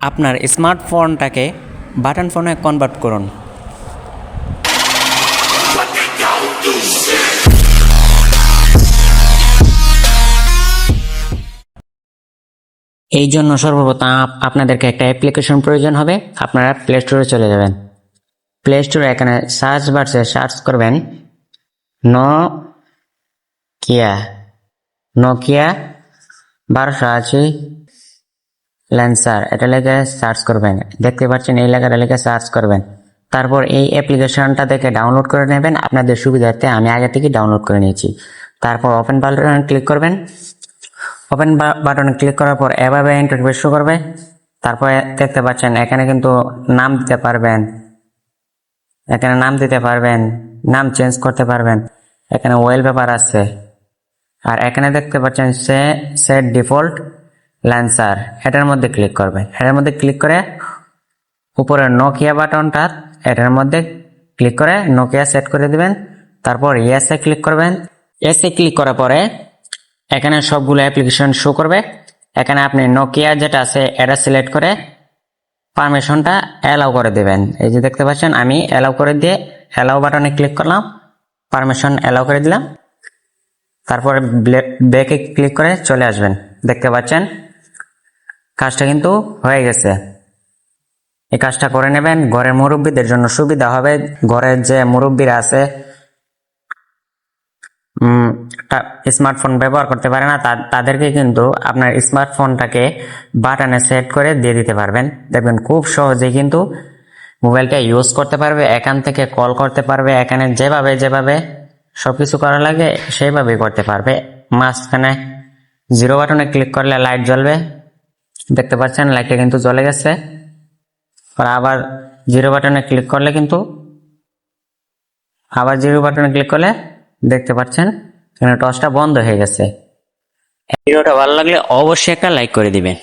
আপনার স্মার্টফোনটাকে বাটন ফোনে কনভার্ট করুন। এই জন্য সর্বপ্রথম আপ- আপনাদেরকে একটা অ্যাপ্লিকেশন প্রয়োজন হবে। আপনারা প্লে স্টোরে চলে যাবেন। প্লে স্টোরে এখানে সার্চ বারসে সার্চ করবেন। Nokia. নোকিয়া বারোশো আশি ল্যান্সার এটা লেগে সার্চ করবেন। দেখতে পাচ্ছেন, এই লেখাটা লেগে সার্চ করবেন। তারপর এই অ্যাপ্লিকেশনটা থেকে ডাউনলোড করে নেবেন। আপনাদের সুবিধার্থে আমি আগে থেকে ডাউনলোড করে নিয়েছি। তারপর ওপেন বাটনে ক্লিক করবেন। ওপেন বাটনে ক্লিক করার পর এভাবে ইন্টারফেস শো করবে। তারপরে দেখতে পাচ্ছেন, এখানে কিন্তু নাম দিতে পারবেন। এখানে নাম দিতে পারবেন। নাম চেঞ্জ করতে পারবেন। এখানে ওয়েল পেপার আছে। আর এখানে দেখতে পাচ্ছেন, সে সেট ডিফল্ট ল্যান্সার এটার মধ্যে ক্লিক করবেন এটার মধ্যে ক্লিক করে উপরে নোকিয়া বাটনটা এটার মধ্যে ক্লিক করে নোকিয়া সেট করে দিবেন। তারপর ইয়েসে ক্লিক করবেন। এসে ক্লিক করার পরে এখানে সবগুলো অ্যাপ্লিকেশন শো করবে। এখানে আপনি নোকিয়া যেটা আছে, এটা সিলেক্ট করে পারমিশনটা অ্যালাউ করে দেবেন। এই যে দেখতে পাচ্ছেন, আমি অ্যালাউ করে দিয়ে অ্যালাউ বাটনে ক্লিক করলাম। পারমিশন অ্যালাউ করে দিলাম। তারপরে ব্যাকে ক্লিক করে চলে আসবেন। দেখতে পাচ্ছেন? কাজটা কিন্তু হয়ে গেছে। এই কাজটা করে নেবেন। ঘরের মুরব্বীদের জন্য সুবিধা হবে। ঘরের যে মুরব্বীরা আছে স্মার্টফোন ব্যবহার করতে পারে না তাদেরকে কিন্তু আপনার স্মার্টফোনটাকে বাটনে সেট করে দিয়ে দিতে পারবেন। দেখবেন খুব সহজেই কিন্তু মোবাইলটা ইউজ করতে পারবে, এখান থেকে কল করতে পারবে, এখানে যেভাবে যেভাবে সব কিছু করা লাগে সেইভাবেই করতে পারবে। মাঝখানে জিরো বাটনে ক্লিক করলে লাইট জ্বলবে। দেখতে পাচ্ছেন লাইটটা কিন্তু জ্বলে গেছে। আবার জিরো বাটনে ক্লিক করলে কিন্তু আবার জিরো বাটনে ক্লিক করলে দেখতে পাচ্ছেন, এখানে টর্চটা বন্ধ হয়ে গেছে। ভিডিওটা ভালো লাগলে অবশ্যই একটা লাইক করে দিবেন।